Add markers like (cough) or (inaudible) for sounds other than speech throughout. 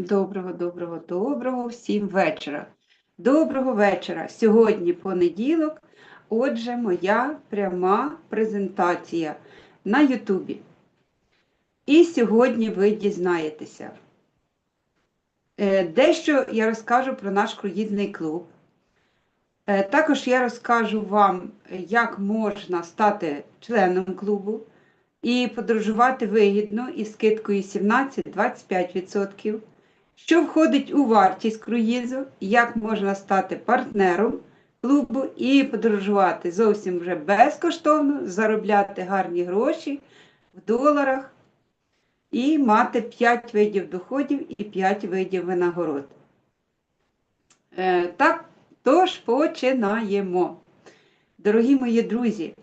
Доброго, доброго, доброго всім вечора. Доброго вечора. Сьогодні понеділок. Отже, моя пряма презентація на Ютубі. І сьогодні ви дізнаєтеся. Е, Дещо я розкажу про наш круїзний клуб. Е, Також я розкажу вам, як можна стати членом клубу і подорожувати вигідно із скидкою 17-25%. Що входить у вартість круїзу, як можна стати партнером клубу і подорожувати зовсім вже безкоштовно, заробляти гарні гроші в доларах і мати 5 видів доходів і 5 видів винагород. Е, так, тож починаємо. Дорогі мої друзі,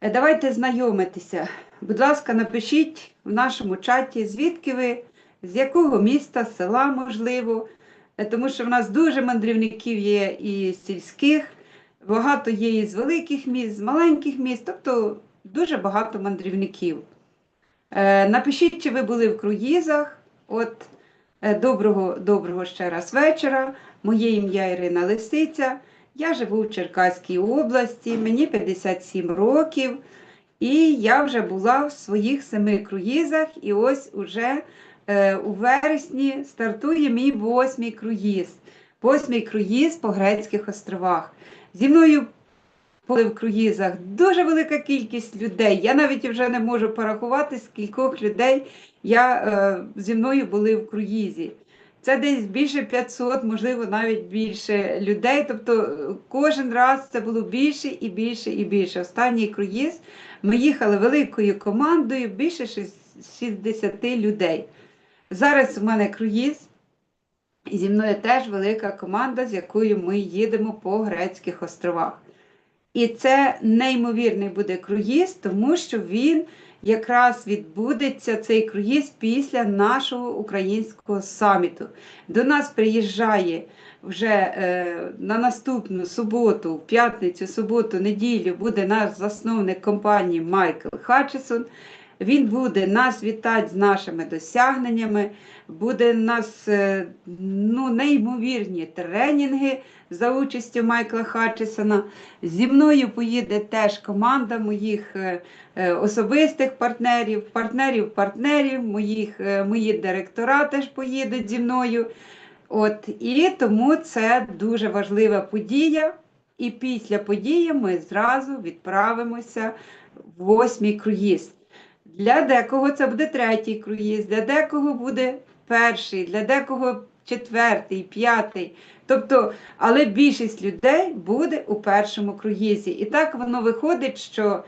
е, давайте знайомитися. Будь ласка, напишіть в нашому чаті, звідки ви з якого міста, села, можливо, Е, тому що в нас дуже мандрівників є і сільських, багато є і з великих міст, з маленьких міст, тобто дуже багато мандрівників. Е, Напишіть, чи ви були в круїзах. От, е, доброго, доброго ще раз вечора. Моє ім'я Ірина Лисиця. Я живу в Черкаській області, мені 57 років. І я вже була в своїх семи круїзах, і ось уже у вересні стартує мій восьмий круїз. Восьмий круїз по Грецьких островах. Зі мною були в круїзах дуже велика кількість людей. Я навіть вже не можу порахувати, скількох людей я, е, зі мною були в круїзі. Це десь більше 500, можливо, навіть більше людей. Тобто е, кожен раз це було більше і більше і більше. Останній круїз ми їхали великою командою, більше 60 людей. Зараз у мене круїз, і зі мною теж велика команда, з якою ми їдемо по Грецьких островах. І це неймовірний буде круїз, тому що він якраз відбудеться цей круїз після нашого українського саміту. До нас приїжджає вже е, на наступну суботу, в п'ятницю, суботу, неділю буде наш засновник компанії Майкл Хатчесон. Він буде нас вітати з нашими досягненнями, буде нас е, ну, неймовірні тренінги за участю Майкла Хатчесона. Зі мною поїде теж команда моїх е, е, особистих партнерів, партнерів-партнерів, моїх, мої директора теж поїдуть зі мною. От, І тому це дуже важлива подія. І після події ми зразу відправимося в восьмий круїз. Для декого це буде третій круїз, для декого буде перший, для декого четвертий, п'ятий. Тобто, але більшість людей буде у першому круїзі. І так воно виходить, що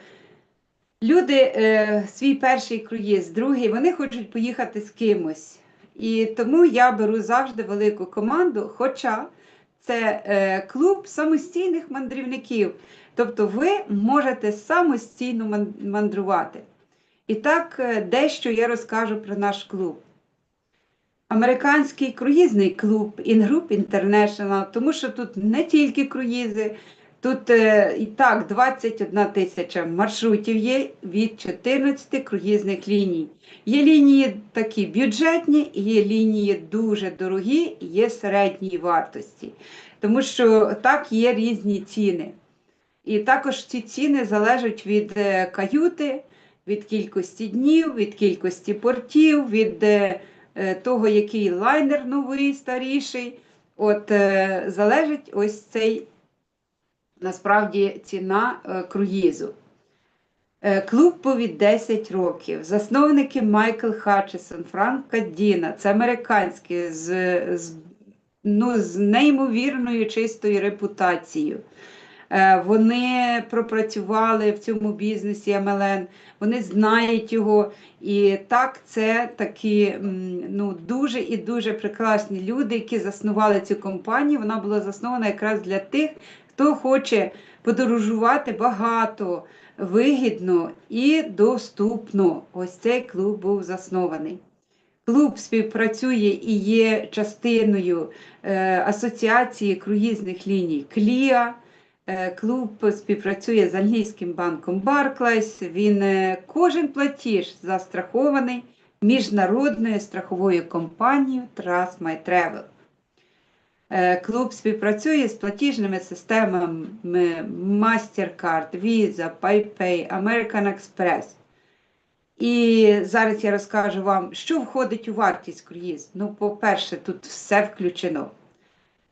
люди е, свій перший круїз, другий, вони хочуть поїхати з кимось. І тому я беру завжди велику команду, хоча це е, клуб самостійних мандрівників. Тобто ви можете самостійно мандрувати. І так, е, дещо я розкажу про наш клуб. Американський круїзний клуб InGroup International, тому що тут не тільки круїзи, тут е, і так 21 тисяча маршрутів є від 14 круїзних ліній. Є лінії такі бюджетні, є лінії дуже дорогі, є середньої вартості. Тому що так є різні ціни. І також ці ціни залежать від е, каюти від кількості днів, від кількості портів, від е, е, того, який лайнер новий, старіший. От е, залежить ось цей насправді ціна круїзу. Клуб повід 10 років. Засновники Майкл Хатчесон, Франк Каддіна. Це американські з, з, ну, з неймовірною чистою репутацією. Е, вони пропрацювали в цьому бізнесі МЛН, вони знають його. І так, це такі ну, дуже і дуже прекрасні люди, які заснували цю компанію. Вона була заснована якраз для тих, хто хоче подорожувати багато, вигідно і доступно. Ось цей клуб був заснований. Клуб співпрацює і є частиною е, асоціації круїзних ліній Кліа. Е, клуб співпрацює з англійським банком Barclays. Він е, кожен платіж застрахований міжнародною страховою компанією Trust My Travel. Е, Клуб співпрацює з платіжними системами MasterCard, Visa, PayPay, American Express. І зараз я розкажу вам, що входить у вартість круїз. Ну, по-перше, тут все включено.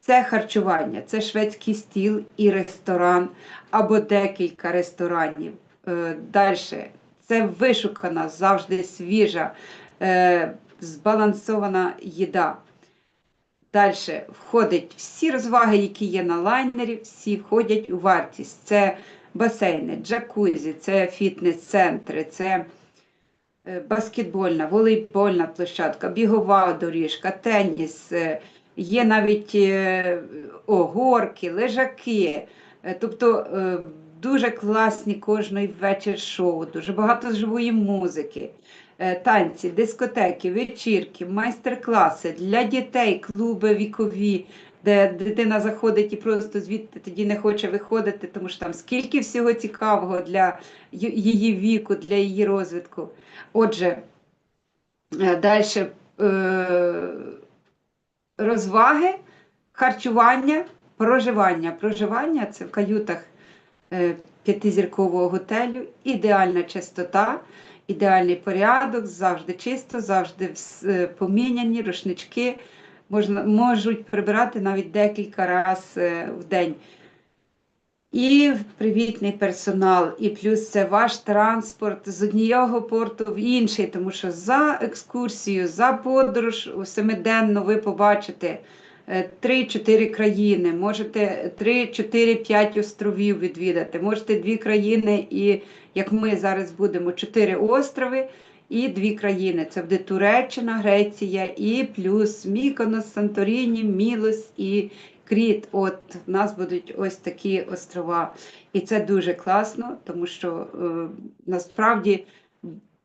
Це харчування, це шведський стіл і ресторан або декілька ресторанів. Е, Далі це вишукана, завжди свіжа, е, збалансована їда. Далі входять всі розваги, які є на лайнері, всі входять у вартість. Це басейни, джакузі, це фітнес-центри, це е, баскетбольна, волейбольна площадка, бігова доріжка, теніс, є навіть е, о, горки, лежаки. Е, Тобто е, дуже класні кожний вечір шоу, дуже багато живої музики, танці, дискотеки, вечірки, майстер-класи для дітей, клуби вікові, де дитина заходить і просто звідти тоді не хоче виходити, тому що там скільки всього цікавого для її віку, для її розвитку. Отже, далі розваги, харчування, проживання. Проживання це в каютах е, п'ятизіркового готелю, ідеальна чистота, ідеальний порядок, завжди чисто, завжди е, поміняні рушнички. Можна, можуть прибирати навіть декілька разів в день. І привітний персонал, і плюс це ваш транспорт з однієго порту в інший, тому що за екскурсію, за подорож у семиденну ви побачите е, 3-4 країни, можете 3-4-5 островів відвідати, можете дві країни, і як ми зараз будемо, 4 острови і дві країни. Це буде Туреччина, Греція і плюс Міконос, Санторіні, Мілос і Кріт. От в нас будуть ось такі острова. І це дуже класно, тому що е, насправді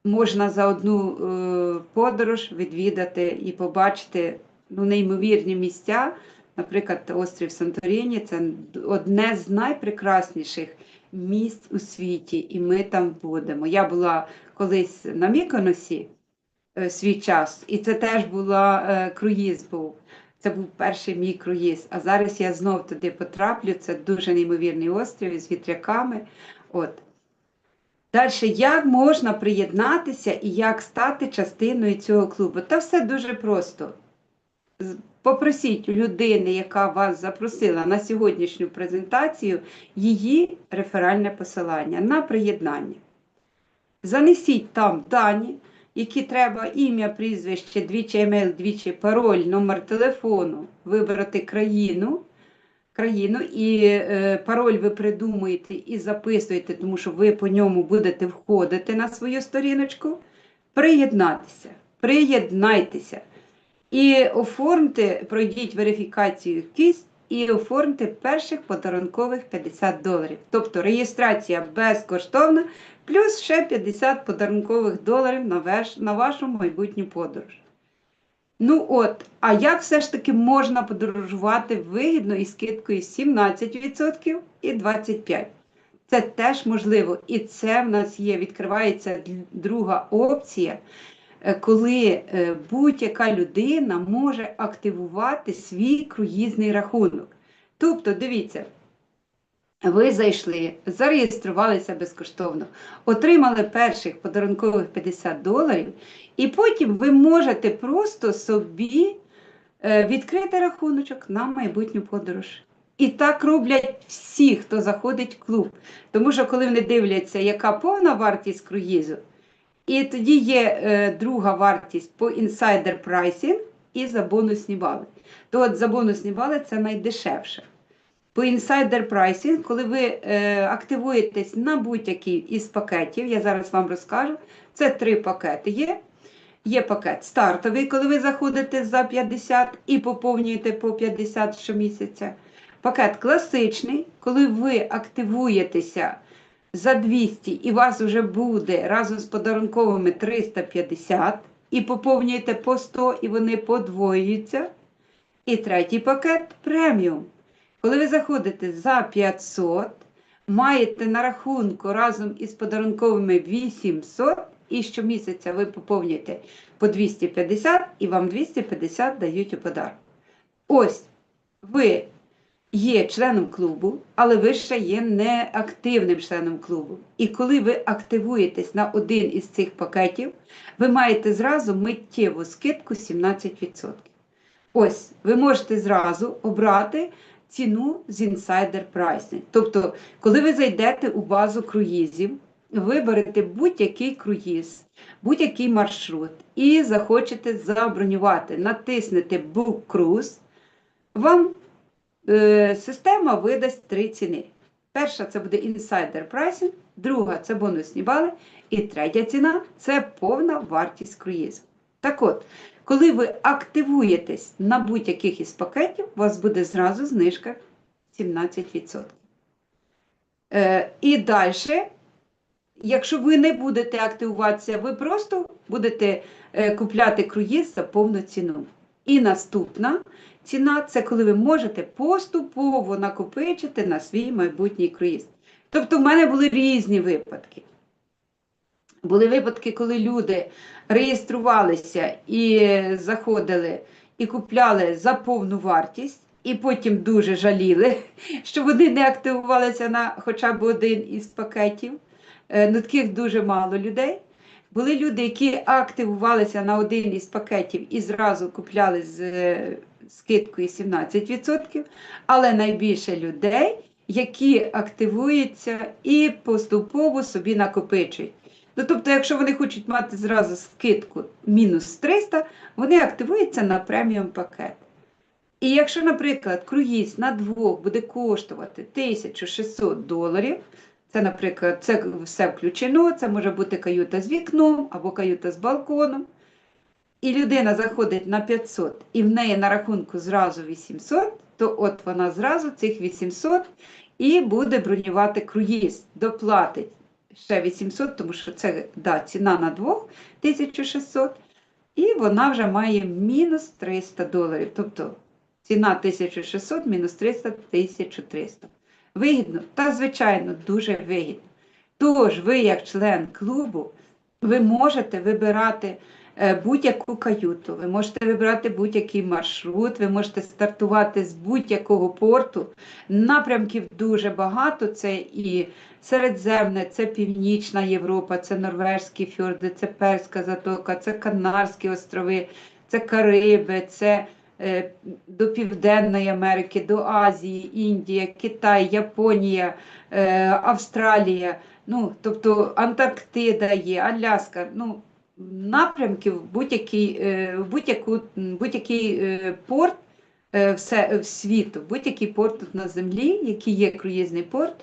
можна за одну е, подорож відвідати і побачити ну, неймовірні місця. Наприклад, острів Санторіні це одне з найпрекрасніших місць у світі, і ми там будемо. Я була колись на Міконосі е, свій час, і це теж була е, круїз був. Це був перший мій круїз. А зараз я знов туди потраплю. Це дуже неймовірний острів із вітряками. От. Далі, як можна приєднатися і як стати частиною цього клубу? Та все дуже просто. Попросіть людини, яка вас запросила на сьогоднішню презентацію, її реферальне посилання на приєднання. Занесіть там дані, які треба ім'я, прізвище, двічі емейл, двічі пароль, номер телефону, вибрати країну. Країну і е, пароль ви придумуєте і записуєте, тому що ви по ньому будете входити на свою сторіночку. Приєднатися, приєднайтеся. І оформте, пройдіть верифікацію КІС і оформте перших подарункових 50 доларів. Тобто реєстрація безкоштовна, плюс ще 50 подарункових доларів на, ваш, на вашу майбутню подорож. Ну от, а як все ж таки можна подорожувати вигідно із скидкою 17% і 25%? Це теж можливо. І це в нас є, відкривається друга опція, коли е, будь-яка людина може активувати свій круїзний рахунок. Тобто, дивіться, ви зайшли, зареєструвалися безкоштовно, отримали перших подарункових 50 доларів, і потім ви можете просто собі е, відкрити рахуночок на майбутню подорож. І так роблять всі, хто заходить в клуб. Тому що коли вони дивляться, яка повна вартість круїзу, і тоді є е, друга вартість по інсайдер прайсінг і за бонусні бали. То от за бонусні бали це найдешевше. По інсайдер прайсінг, коли ви е, активуєтесь на будь-який із пакетів, я зараз вам розкажу, це три пакети є. Є пакет стартовий, коли ви заходите за 50 і поповнюєте по 50 щомісяця. Пакет класичний, коли ви активуєтеся за 200 і вас вже буде разом з подарунковими 350 і поповнюєте по 100 і вони подвоюються. І третій пакет преміум. Коли ви заходите за 500, маєте на рахунку разом із подарунковими 800 і щомісяця ви поповнюєте по 250 і вам 250 дають у подарок. Ось ви є членом клубу, але ви ще є неактивним членом клубу. І коли ви активуєтесь на один із цих пакетів, ви маєте зразу миттєву скидку 17%. Ось, ви можете зразу обрати ціну з інсайдер прайсинг. Тобто, коли ви зайдете у базу круїзів, виберете будь-який круїз, будь-який маршрут і захочете забронювати, натиснете Book Cruise, вам система видасть три ціни. Перша це буде інсайдер прайсинг, друга це бонусні бали, і третя ціна це повна вартість круїзу. Так от, коли ви активуєтесь на будь-яких із пакетів, у вас буде зразу знижка 17%. Е, і далі, якщо ви не будете активуватися, ви просто будете е, купляти круїз за повну ціну. І наступна ціна це коли ви можете поступово накопичити на свій майбутній круїз. Тобто, в мене були різні випадки. Були випадки, коли люди реєструвалися і заходили і купляли за повну вартість, і потім дуже жаліли, (laughs) що вони не активувалися на хоча б один із пакетів. Е, Ну, таких дуже мало людей. Були люди, які активувалися на один із пакетів і зразу купляли з е, скидкою 17%, але найбільше людей, які активуються і поступово собі накопичують. Ну, тобто, якщо вони хочуть мати зразу скидку мінус 300, вони активуються на преміум пакет. І якщо, наприклад, круїз на двох буде коштувати 1600 доларів, це, наприклад, це все включено, це може бути каюта з вікном або каюта з балконом. І людина заходить на 500 і в неї на рахунку зразу 800, то от вона зразу цих 800 і буде бронювати круїз, доплатить ще 800, тому що це да, ціна на двох 1600, і вона вже має мінус 300 доларів. Тобто ціна 1600 мінус 300 1300. Вигідно? Та, звичайно, дуже вигідно. Тож, ви, як член клубу, ви можете вибирати будь-яку каюту, ви можете вибирати будь-який маршрут, ви можете стартувати з будь-якого порту. Напрямків дуже багато. Це і Середземне, це Північна Європа, це Норвежські фьорди, це Перська затока, це Канарські острови, це Кариби, це е, до Південної Америки, до Азії, Індія, Китай, Японія, е, Австралія, ну, тобто Антарктида є, Аляска. ну, Напрямків будь-який е, будь-яку- будь-який е, порт е, все, в світу, будь-який порт на землі, який є круїзний порт,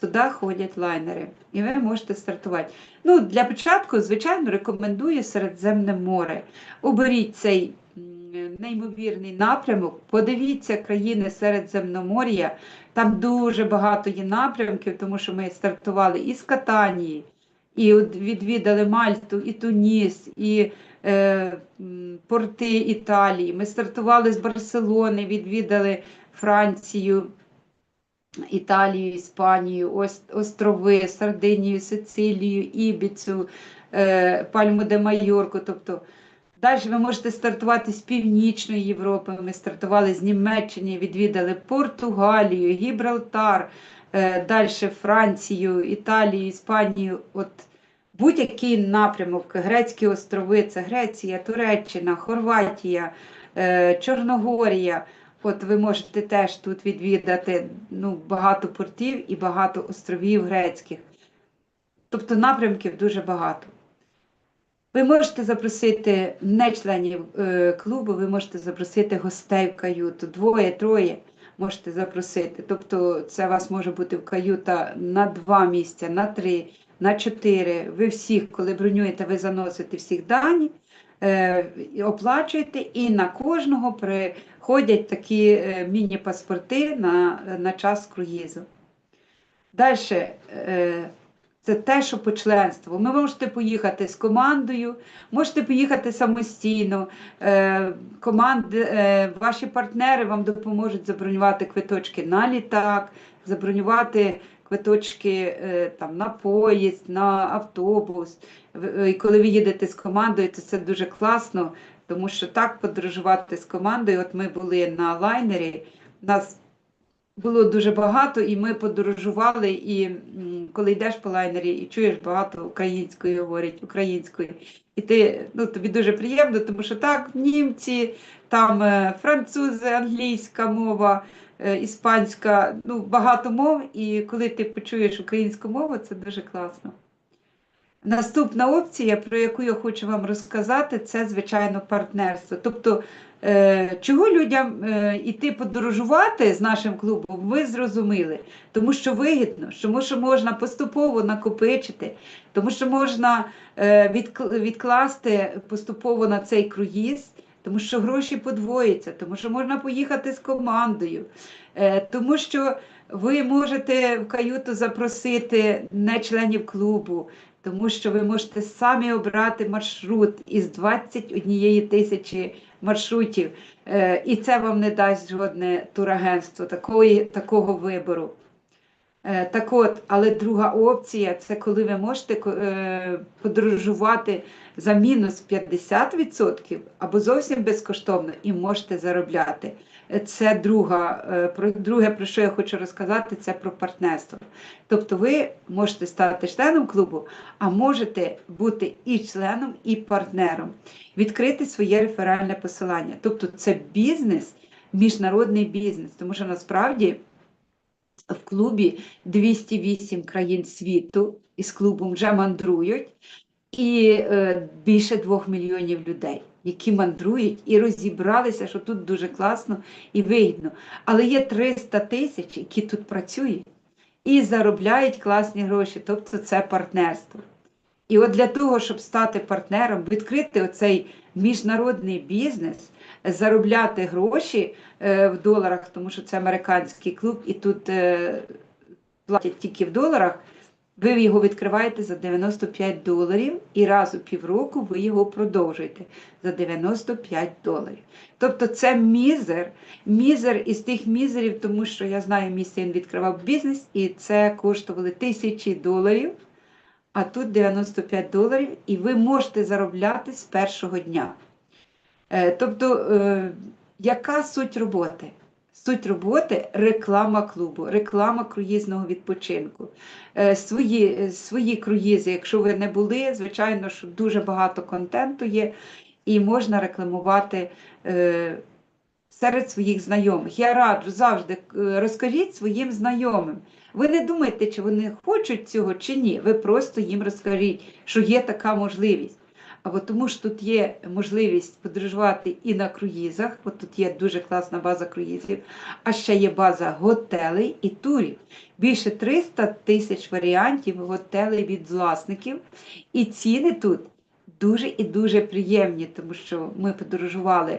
туди ходять лайнери. І ви можете стартувати. Ну, для початку, звичайно, рекомендую Середземне море. Оберіть цей неймовірний напрямок, подивіться країни Середземномор'я. Там дуже багато є напрямків, тому що ми стартували із Катанії, і відвідали Мальту, і Туніс, і е, порти Італії. Ми стартували з Барселони, відвідали Францію, Італію, Іспанію, острови, Сардинію, Сицилію, Ібіцу, е, Пальму де Майорку. Тобто далі ви можете стартувати з Північної Європи. Ми стартували з Німеччини, відвідали Португалію, Гібралтар, далі Францію, Італію, Іспанію. От будь-який напрямок, Грецькі острови, це Греція, Туреччина, Хорватія, е, Чорногорія. От ви можете теж тут відвідати ну, багато портів і багато островів грецьких. Тобто напрямків дуже багато. Ви можете запросити не членів е, клубу, ви можете запросити гостей в каюту, двоє, троє можете запросити. Тобто це у вас може бути в каюта на два місця, на три, на чотири. Ви всіх, коли бронюєте, ви заносите всіх дані, е, оплачуєте, і на кожного приходять такі е, міні-паспорти на, на час круїзу. Далі. Це те, що по членству. Ви можете поїхати з командою, можете поїхати самостійно. Е, команди, е, ваші партнери вам допоможуть забронювати квиточки на літак, забронювати квиточки е, там, на поїзд, на автобус. І коли ви їдете з командою, то це дуже класно, тому що так подорожувати з командою. От ми були на лайнері, нас було дуже багато, і ми подорожували. І коли йдеш по лайнері і чуєш багато української говорять, української, і ти ну тобі дуже приємно, тому що так, німці, там е, французи, англійська мова, е, іспанська, ну багато мов. І коли ти почуєш українську мову, це дуже класно. Наступна опція, про яку я хочу вам розказати, це звичайно партнерство. Тобто, чого людям е, іти подорожувати з нашим клубом, ви зрозуміли, тому що вигідно, тому що можна поступово накопичити, тому що можна е, відкласти поступово на цей круїз, тому що гроші подвоїться, тому що можна поїхати з командою, е, тому що ви можете в каюту запросити не членів клубу, тому що ви можете самі обрати маршрут із 21 тисячі маршрутів, е, і це вам не дасть жодне турагентство такої, такого вибору. Е, Так от, але друга опція це коли ви можете е, подорожувати за мінус 50% або зовсім безкоштовно і можете заробляти. Це друга, е, про друге, про що я хочу розказати, це про партнерство. Тобто ви можете стати членом клубу, а можете бути і членом, і партнером, відкрити своє реферальне посилання. Тобто це бізнес, міжнародний бізнес, тому що насправді в клубі 208 країн світу із клубом вже мандрують, і е, більше двох мільйонів людей, які мандрують і розібралися, що тут дуже класно і вигідно. Але є 300 тисяч, які тут працюють і заробляють класні гроші, тобто це партнерство. І от для того, щоб стати партнером, відкрити оцей міжнародний бізнес, заробляти гроші е, в доларах, тому що це американський клуб, і тут е, платять тільки в доларах. Ви його відкриваєте за 95 доларів, і раз у півроку ви його продовжуєте за 95 доларів. Тобто це мізер, мізер із тих мізерів, тому що я знаю місце, він відкривав бізнес, і це коштували тисячі доларів, а тут 95 доларів, і ви можете заробляти з першого дня. Е, Тобто, е, яка суть роботи? Суть роботи реклама клубу, реклама круїзного відпочинку. Е, Свої, е, свої круїзи, якщо ви не були, звичайно, що дуже багато контенту є, і можна рекламувати е, серед своїх знайомих. Я раджу завжди розкажіть своїм знайомим. Ви не думайте, чи вони хочуть цього чи ні. Ви просто їм розкажіть, що є така можливість. Або тому що тут є можливість подорожувати і на круїзах, бо тут є дуже класна база круїзів, а ще є база готелей і турів. Більше 300 тисяч варіантів готелей від власників. І ціни тут дуже і дуже приємні, тому що ми подорожували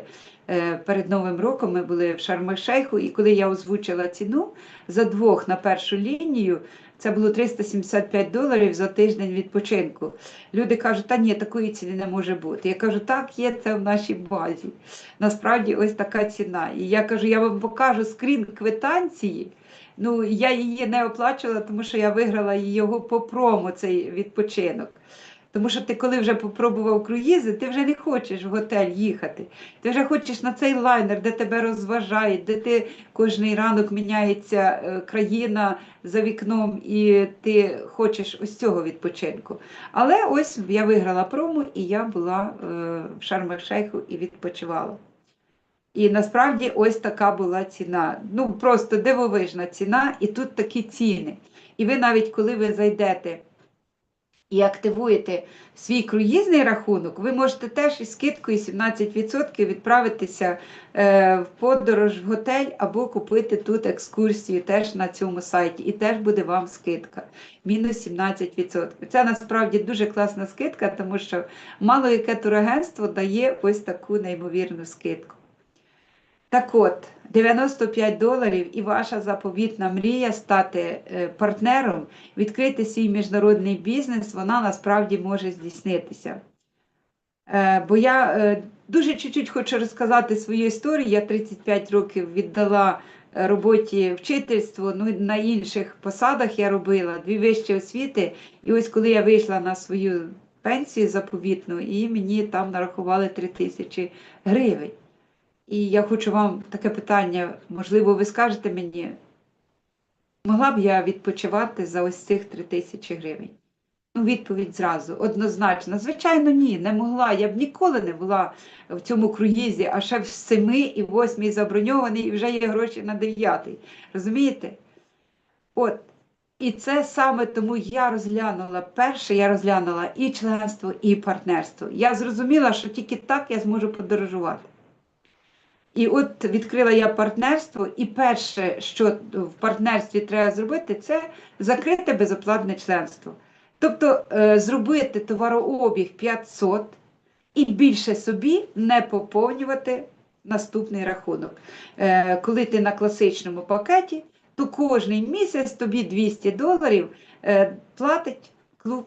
е, перед Новим роком. Ми були в Шарм-Шейху, і коли я озвучила ціну за двох на першу лінію, це було 375 доларів за тиждень відпочинку. Люди кажуть, та ні, такої ціни не може бути. Я кажу, так, є це в нашій базі. Насправді ось така ціна. І я кажу, я вам покажу скрін квитанції. Ну, я її не оплачувала, тому що я виграла його по промо, цей відпочинок. Тому що ти, коли вже попробував круїзи, ти вже не хочеш в готель їхати. Ти вже хочеш на цей лайнер, де тебе розважають, де ти кожний ранок міняється е, країна за вікном, і ти хочеш ось цього відпочинку. Але ось я виграла промо, і я була е, в Шарм-Шейху і відпочивала. І насправді ось така була ціна. Ну просто дивовижна ціна, і тут такі ціни. І ви навіть коли ви зайдете і активуєте свій круїзний рахунок, ви можете теж із скидкою 17% відправитися е, в подорож в готель або купити тут екскурсію теж на цьому сайті. І теж буде вам скидка. Мінус 17%. Це насправді дуже класна скидка, тому що мало яке турагентство дає ось таку неймовірну скидку. Так от, 95 доларів і ваша заповітна мрія стати е, партнером, відкрити свій міжнародний бізнес, вона насправді може здійснитися. Е, Бо я е, дуже чуть-чуть хочу розказати свою історію. Я 35 років віддала роботі вчительству, ну на інших посадах я робила дві вищі освіти. І ось коли я вийшла на свою пенсію заповітну, і мені там нарахували 3 тисячі гривень. І я хочу вам таке питання, можливо, ви скажете мені, могла б я відпочивати за ось цих 3 тисячі гривень? Ну, відповідь зразу, однозначно. Звичайно, ні, не могла. Я б ніколи не була в цьому круїзі, а ще в семи і восьмій заброньований, і вже є гроші на дев'ятий. Розумієте? От. І це саме тому я розглянула перше, я розглянула і членство, і партнерство. Я зрозуміла, що тільки так я зможу подорожувати. І от відкрила я партнерство, і перше, що в партнерстві треба зробити, це закрити безоплатне членство. Тобто е, зробити товарообіг 500 і більше собі не поповнювати наступний рахунок. Е, Коли ти на класичному пакеті, то кожний місяць тобі 200 доларів е, платить клуб,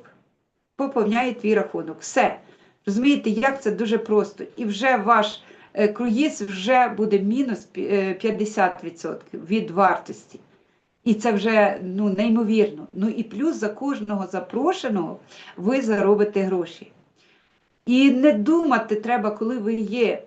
поповняє твій рахунок. Все. Розумієте, як це дуже просто. І вже ваш круїз вже буде мінус е, 50% від вартості. І це вже ну, неймовірно. Ну і плюс за кожного запрошеного ви заробите гроші. І не думати треба, коли ви є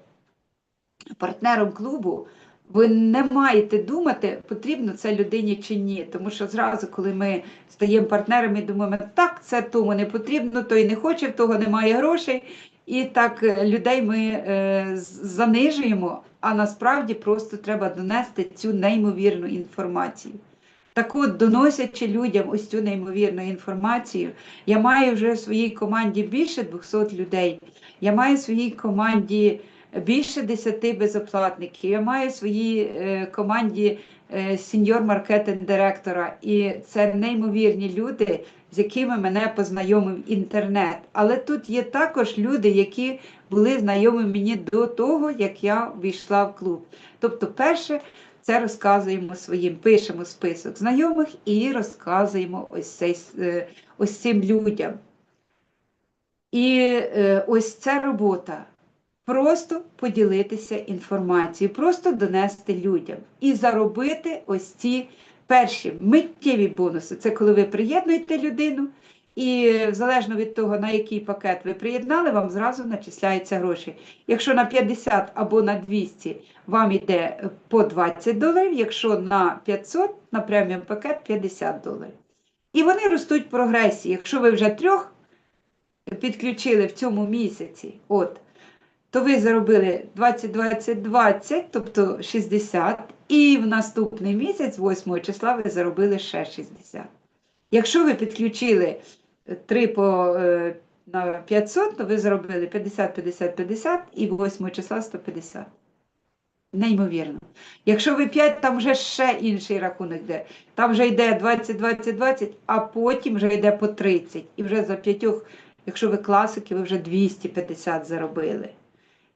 партнером клубу, ви не маєте думати, потрібно це людині чи ні. Тому що зразу, коли ми стаємо партнерами, думаємо, так, це тому не потрібно, той не хоче, в того немає грошей. І так е, людей ми е, занижуємо, а насправді просто треба донести цю неймовірну інформацію. Так от, доносячи людям ось цю неймовірну інформацію, я маю вже в своїй команді більше 200 людей. Я маю в своїй команді більше 10 безоплатників. Я маю в своїй е, команді сеньор маркетинг директора. І це неймовірні люди, з якими мене познайомив інтернет. Але тут є також люди, які були знайомі мені до того, як я війшла в клуб. Тобто, перше, це розказуємо своїм, пишемо список знайомих і розказуємо ось, цей, е, ось цим людям. І е, ось ця робота. Просто поділитися інформацією, просто донести людям і заробити ось ці перші миттєві бонуси. Це коли ви приєднуєте людину, і залежно від того, на який пакет ви приєднали, вам зразу начисляються гроші. Якщо на 50 або на 200 вам йде по 20 доларів, якщо на 500 на преміум пакет 50 доларів. І вони ростуть в прогресії. Якщо ви вже трьох підключили в цьому місяці, от, то ви заробили 20, 20, 20, тобто 60, і в наступний місяць, 8 числа, ви заробили ще 60. Якщо ви підключили 3 по, е, на 500, то ви заробили 50, 50, 50 і 8 числа 150. Неймовірно. Якщо ви 5, там вже ще інший рахунок йде. Там вже йде 20, 20, 20, а потім вже йде по 30. І вже за п'ятьох, якщо ви класики, ви вже 250 заробили.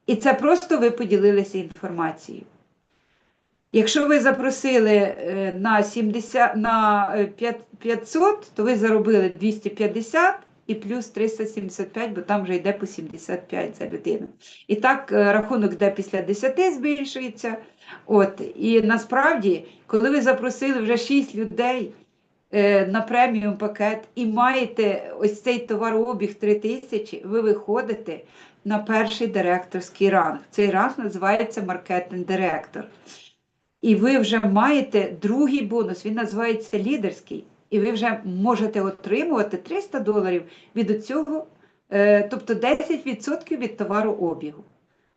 І це просто ви поділилися інформацією. Якщо ви запросили е, на 70, на е, 500, то ви заробили 250 і плюс 375, бо там вже йде по 75 за людину. І так е, рахунок йде після 10 збільшується. От, і насправді, коли ви запросили вже 6 людей е, на преміум пакет і маєте ось цей товарообіг 3000, ви виходите на перший директорський ранг. Цей ранг називається маркетинг-директор. І ви вже маєте другий бонус, він називається лідерський. І ви вже можете отримувати 300 доларів від цього, е, тобто 10% від товарообігу.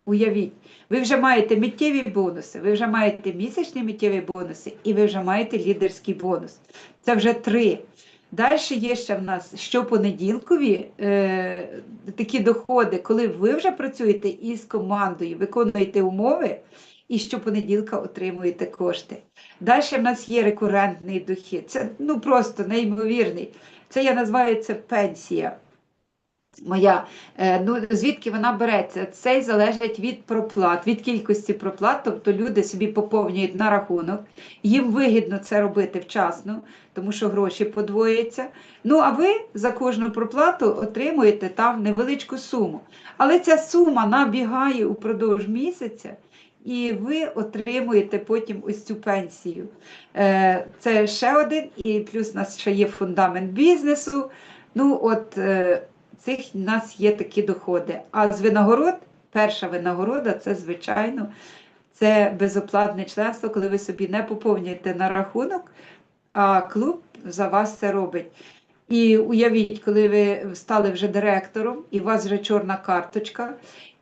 Уявіть, ви вже маєте миттєві бонуси, ви вже маєте місячні миттєві бонуси, і ви вже маєте лідерський бонус. Це вже три. Далі є ще в нас щопонеділкові е, такі доходи, коли ви вже працюєте із командою, виконуєте умови, і щопонеділка отримуєте кошти. Далі в нас є рекурентний дохід. Це ну просто неймовірний. Це я називаю це пенсія. Моя, Е, ну звідки вона береться? Це залежить від проплат, від кількості проплат, тобто люди собі поповнюють на рахунок, їм вигідно це робити вчасно, тому що гроші подвоюються. Ну а ви за кожну проплату отримуєте там невеличку суму. Але ця сума набігає упродовж місяця, і ви отримуєте потім ось цю пенсію. Е, Це ще один, і плюс у нас ще є фундамент бізнесу. Ну, от е, цих у нас є такі доходи. А з винагород, перша винагорода це, звичайно, це безоплатне членство, коли ви собі не поповнюєте на рахунок, а клуб за вас це робить. І уявіть, коли ви стали вже директором, і у вас вже чорна карточка,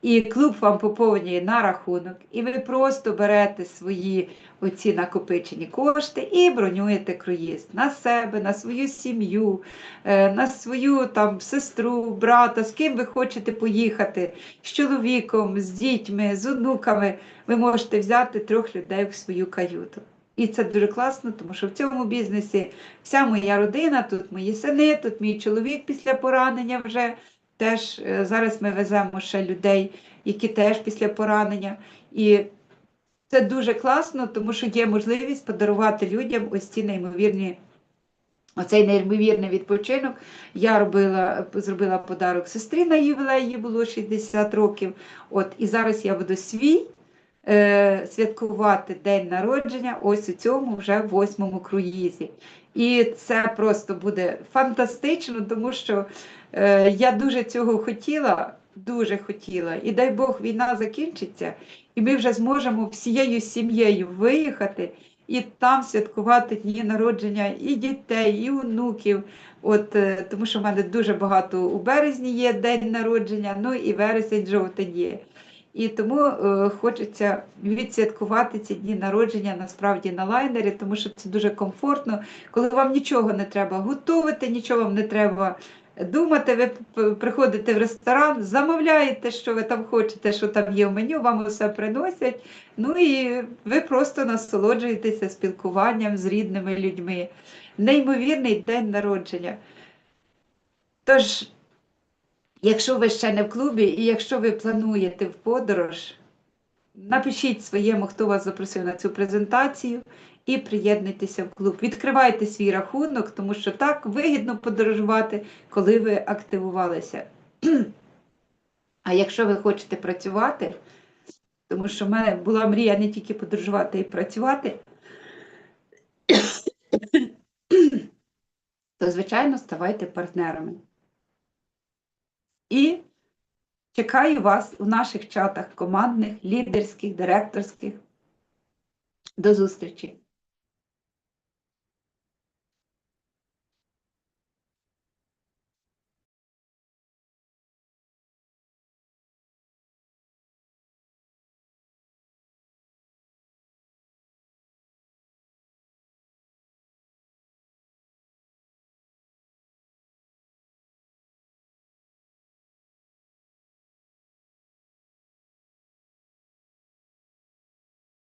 і клуб вам поповнює на рахунок, і ви просто берете свої оці накопичені кошти і бронюєте круїз на себе, на свою сім'ю, е, на свою там сестру, брата, з ким ви хочете поїхати, з чоловіком, з дітьми, з онуками. Ви можете взяти трьох людей в свою каюту. І це дуже класно, тому що в цьому бізнесі вся моя родина, тут мої сини, тут мій чоловік після поранення вже теж е, зараз ми веземо ще людей, які теж після поранення. І це дуже класно, тому що є можливість подарувати людям ось ці неймовірні. Оцей неймовірний відпочинок. Я робила, зробила подарок сестрі на ювілей, їй було 60 років. От, і зараз я буду свій е, святкувати день народження ось у цьому вже восьмому круїзі. І це просто буде фантастично, тому що е, я дуже цього хотіла, дуже хотіла. І дай Бог війна закінчиться, і ми вже зможемо всією сім'єю виїхати і там святкувати дні народження і дітей, і онуків. От, е, тому що в мене дуже багато у березні є день народження, ну і вересень, жовтень є. І тому е, хочеться відсвяткувати ці дні народження насправді на лайнері, тому що це дуже комфортно, коли вам нічого не треба готувати, нічого вам не треба думати. Ви приходите в ресторан, замовляєте, що ви там хочете, що там є в меню, вам усе приносять. Ну і ви просто насолоджуєтеся спілкуванням з рідними людьми. Неймовірний день народження. Тож. Якщо ви ще не в клубі, і якщо ви плануєте в подорож, напишіть своєму, хто вас запросив на цю презентацію, і приєднуйтеся в клуб. Відкривайте свій рахунок, тому що так вигідно подорожувати, коли ви активувалися. А якщо ви хочете працювати, тому що в мене була мрія не тільки подорожувати і працювати, то, звичайно, ставайте партнерами. І чекаю вас у наших чатах командних, лідерських, директорських. До зустрічі!